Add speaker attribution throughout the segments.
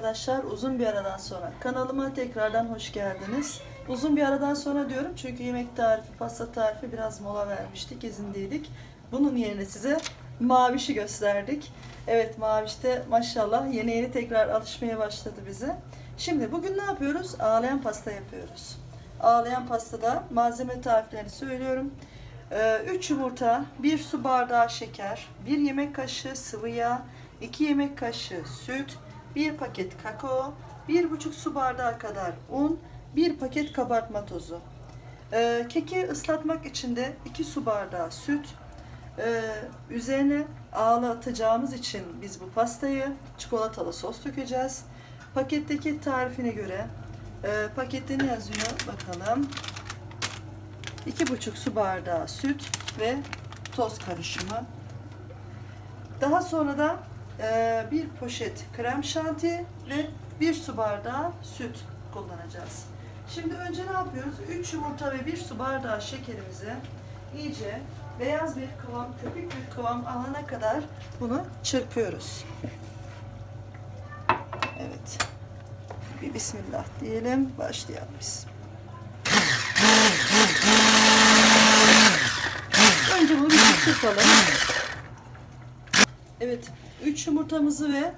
Speaker 1: arkadaşlar. Uzun bir aradan sonra kanalıma tekrardan hoş geldiniz. Uzun bir aradan sonra diyorum çünkü yemek tarifi, pasta tarifi biraz mola vermiştik, izindeydik. Bunun yerine size Maviş'i gösterdik. Evet Maviş de maşallah yeni yeni tekrar alışmaya başladı bize. Şimdi bugün ne yapıyoruz? Ağlayan pasta yapıyoruz. Ağlayan pastada malzeme tariflerini söylüyorum. 3 yumurta, 1 su bardağı şeker, 1 yemek kaşığı sıvı yağ, 2 yemek kaşığı süt, 1 paket kakao, 1,5 su bardağı kadar un, 1 paket kabartma tozu. Ee, keki ıslatmak için de 2 su bardağı süt, ee, üzerine ağlatacağımız için biz bu pastayı çikolatalı sos dökeceğiz. Paketteki tarifine göre e, pakette ne yazıyor bakalım. 2,5 su bardağı süt ve toz karışımı. Daha sonra da e, bir poşet krem şanti ve bir su bardağı süt kullanacağız. Şimdi önce ne yapıyoruz? 3 yumurta ve 1 su bardağı şekerimizi iyice beyaz bir kıvam, köpük bir kıvam alana kadar bunu çırpıyoruz. Evet. Bir bismillah diyelim. Başlayalım biz. Önce bunu bir çırpalım. Evet. 3 yumurtamızı ve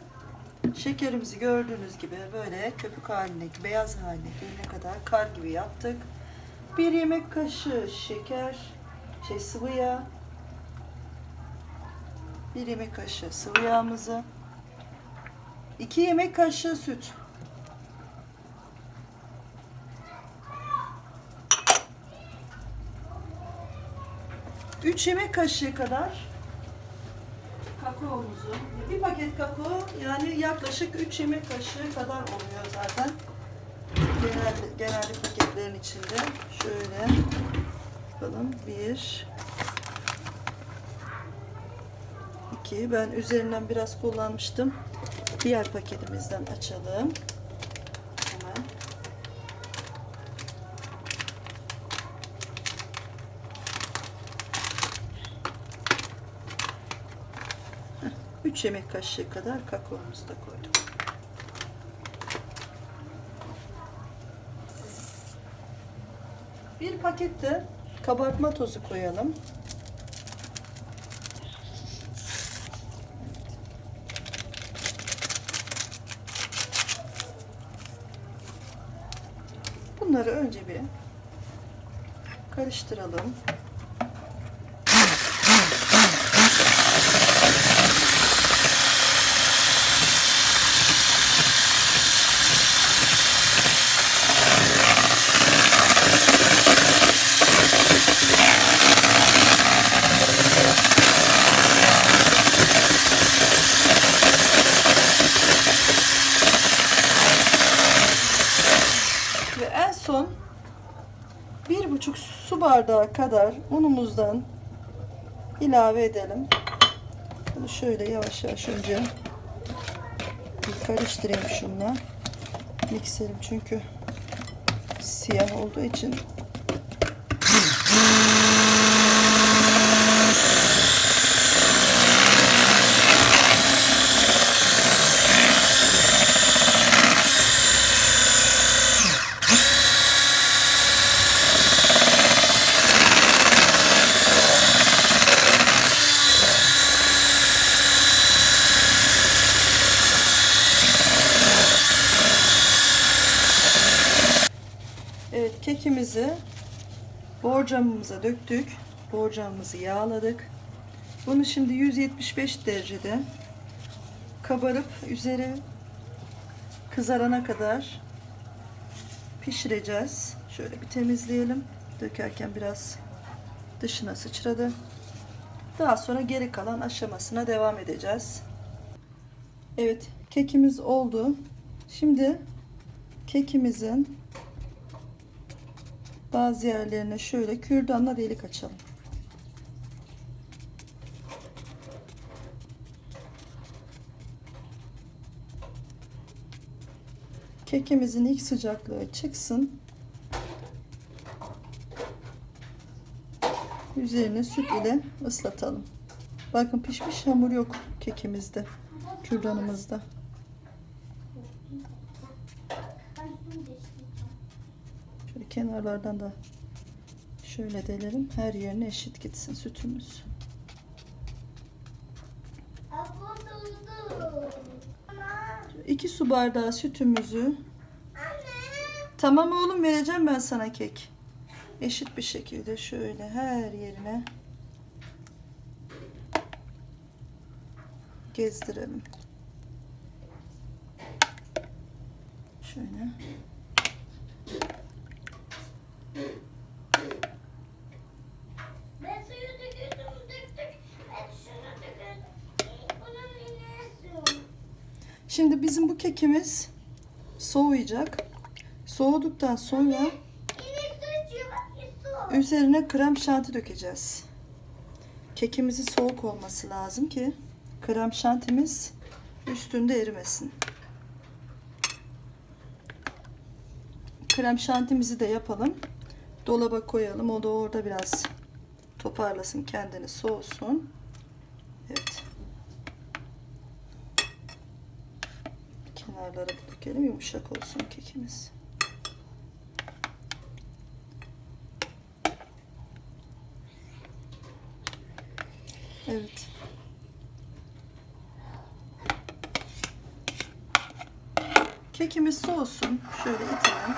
Speaker 1: şekerimizi gördüğünüz gibi böyle köpük haline, beyaz haline gelene kadar kar gibi yaptık. Bir yemek kaşığı şeker, şey sıvı yağ. Bir yemek kaşığı sıvı yağımızı. 2 yemek kaşığı süt. Üç yemek kaşığı kadar kakaomuzu. Bir paket kakao yani yaklaşık 3 yemek kaşığı kadar oluyor zaten. Genelde, genelde paketlerin içinde. Şöyle bakalım. Bir, iki. Ben üzerinden biraz kullanmıştım. Diğer paketimizden açalım. Hemen. 3 yemek kaşığı kadar kakaomuzu da koyduk. Bir paket de kabartma tozu koyalım. Bunları önce bir karıştıralım. Ve en son bir buçuk su bardağı kadar unumuzdan ilave edelim. Bunu şöyle yavaş yavaş önce bir karıştırayım şunla. Mikserim çünkü siyah olduğu için Evet kekimizi borcamımıza döktük. Borcamımızı yağladık. Bunu şimdi 175 derecede kabarıp üzeri kızarana kadar pişireceğiz. Şöyle bir temizleyelim. Dökerken biraz dışına sıçradı. Daha sonra geri kalan aşamasına devam edeceğiz. Evet kekimiz oldu. Şimdi kekimizin bazı yerlerine şöyle kürdanla delik açalım. Kekimizin ilk sıcaklığı çıksın. Üzerine süt ile ıslatalım. Bakın pişmiş hamur yok kekimizde, kürdanımızda. Kenarlardan da şöyle delelim. Her yerine eşit gitsin sütümüz. 2 su bardağı sütümüzü. Tamam oğlum vereceğim ben sana kek. Eşit bir şekilde şöyle her yerine gezdirelim. Şöyle.
Speaker 2: Ben suyu döküldüm döktük. Ben şunu döküldüm. Bunun yine su.
Speaker 1: Şimdi bizim bu kekimiz soğuyacak. Soğuduktan sonra üzerine krem şanti dökeceğiz. Kekimizin soğuk olması lazım ki krem şantimiz üstünde erimesin. Krem şantimizi de yapalım. Dolaba koyalım. O da orada biraz toparlasın kendini soğusun. Evet. Kenarlara dökelim yumuşak olsun kekimiz. Evet. Kekimiz soğusun. Şöyle itelim.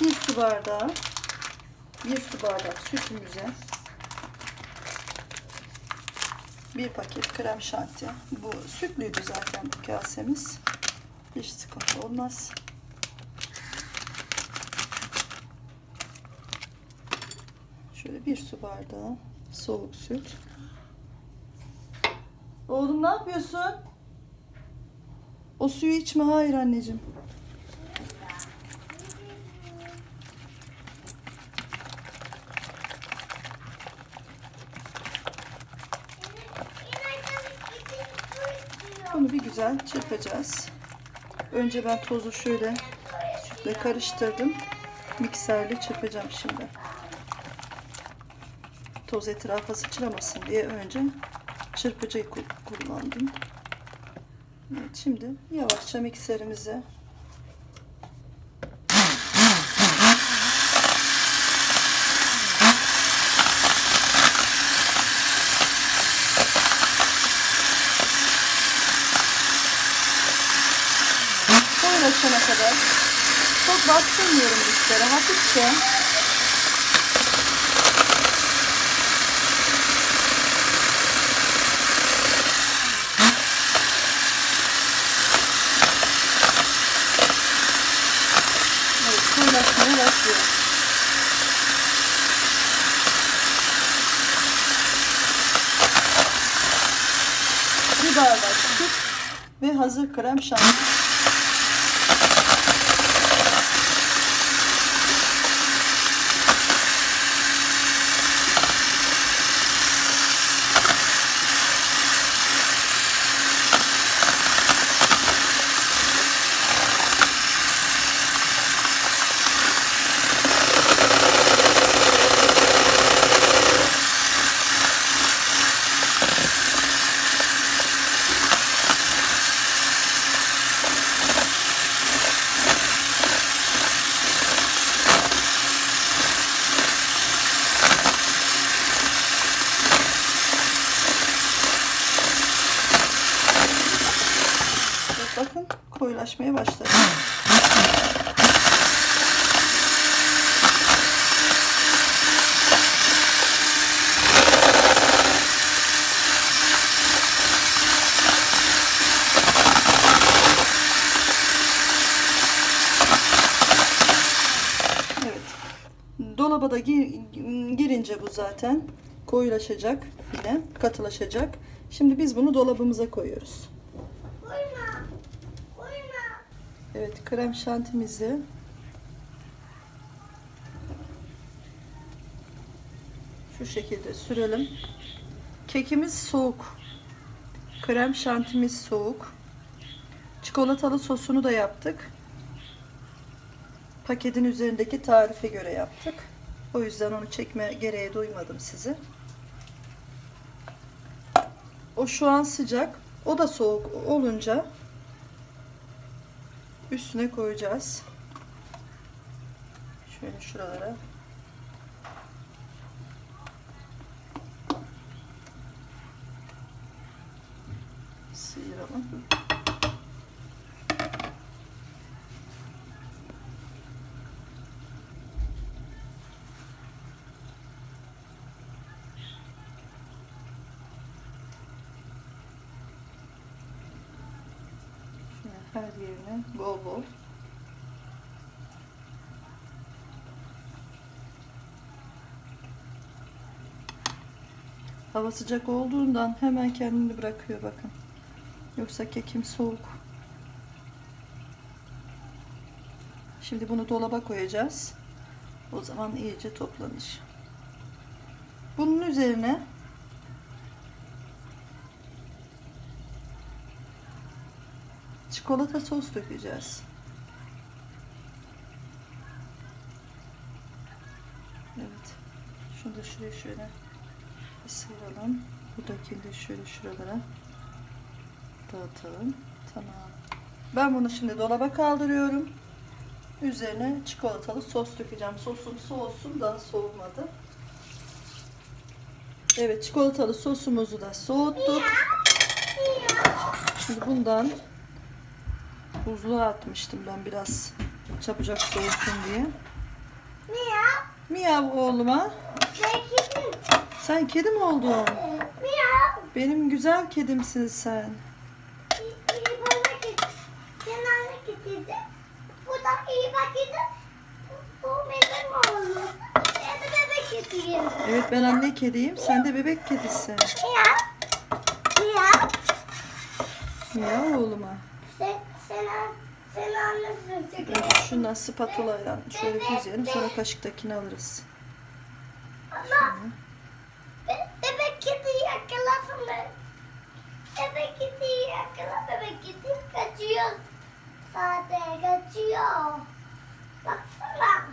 Speaker 1: 1 su bardağı 1 su bardak sütümüze 1 paket krem şanti. Bu sütlüydü zaten bu kasemiz. Hiç sıkıntı olmaz. Şöyle bir su bardağı soğuk süt. Oğlum ne yapıyorsun? O suyu içme. Hayır anneciğim. Güzel çırpacağız. Önce ben tozu şöyle sütle karıştırdım. Mikserle çırpacağım şimdi. Toz etrafa sıçramasın diye önce çırpıcıyı ku- kullandım. Evet, şimdi yavaşça mikserimize koyulaşana kadar çok bastırmıyorum dişlere hafifçe koyulaşmaya başlıyor. Bardak süt ve hazır krem şanti. Bakın koyulaşmaya başladı. Dolaba da gir- girince bu zaten koyulaşacak yine katılaşacak. Şimdi biz bunu dolabımıza koyuyoruz. Evet krem şantimizi şu şekilde sürelim. Kekimiz soğuk. Krem şantimiz soğuk. Çikolatalı sosunu da yaptık. paketin üzerindeki tarife göre yaptık. O yüzden onu çekme gereği duymadım sizi. O şu an sıcak. O da soğuk olunca üstüne koyacağız. Şöyle şuralara. Sıyıralım. Şöyle her yerine bol bol. Hava sıcak olduğundan hemen kendini bırakıyor bakın. Yoksa kekim soğuk. Şimdi bunu dolaba koyacağız. O zaman iyice toplanır. Bunun üzerine çikolata sos dökeceğiz. Evet. Şunu da şuraya şöyle bir sıyıralım. Buradakini de şöyle şuralara dağıtalım. Tamam. Ben bunu şimdi dolaba kaldırıyorum. Üzerine çikolatalı sos dökeceğim. Sosum soğusun daha soğumadı. Evet çikolatalı sosumuzu da soğuttuk. Şimdi bundan buzluğa atmıştım ben biraz çabucak soğusun diye.
Speaker 2: Miyav.
Speaker 1: Miyav oğluma.
Speaker 2: Ben kedim.
Speaker 1: Sen kedi mi oldun?
Speaker 2: Miyav.
Speaker 1: Benim güzel kedimsin sen.
Speaker 2: İyi bana getir. Sen anne getirdi. Bu da iyi bak getir. Bu benim oğlum. Ben de bebek getireyim.
Speaker 1: Evet ben anne kediyim. Sen de bebek kedisin.
Speaker 2: Miyav. Miyav.
Speaker 1: Miyav oğluma. Evet, şundan spatula ile şöyle düzeyelim. Sonra kaşıktakini alırız.
Speaker 2: be- bebek kedi yakalasın. Bebek kedi yakala. Bebek kedi kaçıyor. Sade kaçıyor. Baksana.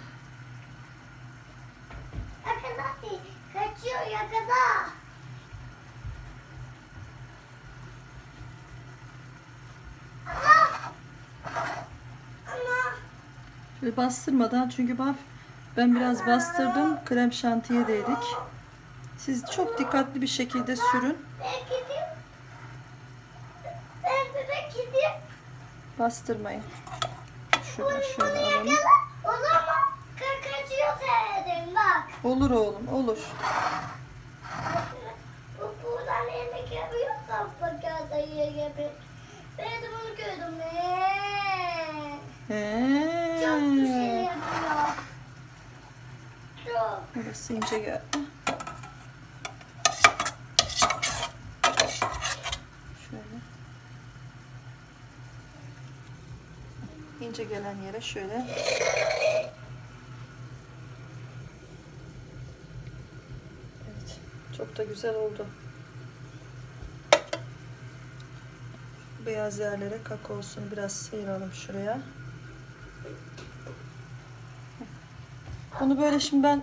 Speaker 2: Yakala. Kaçıyor yakala. Ama. Ama.
Speaker 1: Şöyle bastırmadan çünkü bak ben biraz bastırdım. Krem şantiye değdik. Siz çok dikkatli bir şekilde sürün.
Speaker 2: Ben. Ben.
Speaker 1: Bastırmayın. Şuradan şöyle alalım. Olur oğlum olur.
Speaker 2: Bu buradan yemek yapıyorsan bakar yemek. Ben de bunu gördüm. Ee, Çok güzel
Speaker 1: He.
Speaker 2: yapıyor. Çok.
Speaker 1: Burası ince geldi. Şöyle. İnce gelen yere şöyle. Evet. Çok da güzel oldu. Beyaz yerlere kakaosunu biraz sıyıralım şuraya. Bunu böyle şimdi ben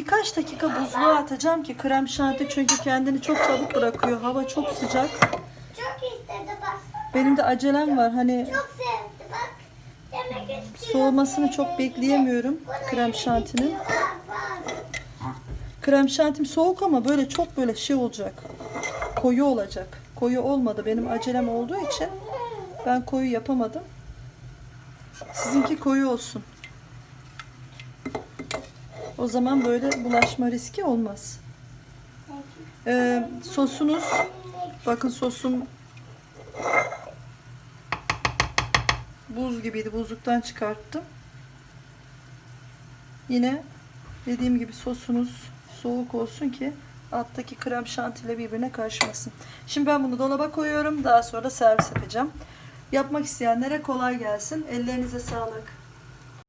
Speaker 1: birkaç dakika buzluğa atacağım ki krem şanti çünkü kendini çok çabuk bırakıyor. Hava çok sıcak.
Speaker 2: Çok istedi bak.
Speaker 1: Benim de acelem var. Hani
Speaker 2: Çok sevdi bak. İstiyor.
Speaker 1: soğumasını çok bekleyemiyorum krem şantinin.
Speaker 2: istiyor. Bak bak.
Speaker 1: Krem şantim soğuk ama böyle çok böyle şey olacak. Koyu olacak. Koyu olmadı. Benim acelem olduğu için ben koyu yapamadım. Sizinki koyu olsun. O zaman böyle bulaşma riski olmaz. Ee, sosunuz bakın sosum buz gibiydi. Buzluktan çıkarttım. Yine dediğim gibi sosunuz soğuk olsun ki alttaki krem şantiyle birbirine karışmasın. Şimdi ben bunu dolaba koyuyorum. Daha sonra servis yapacağım. Yapmak isteyenlere kolay gelsin. Ellerinize sağlık.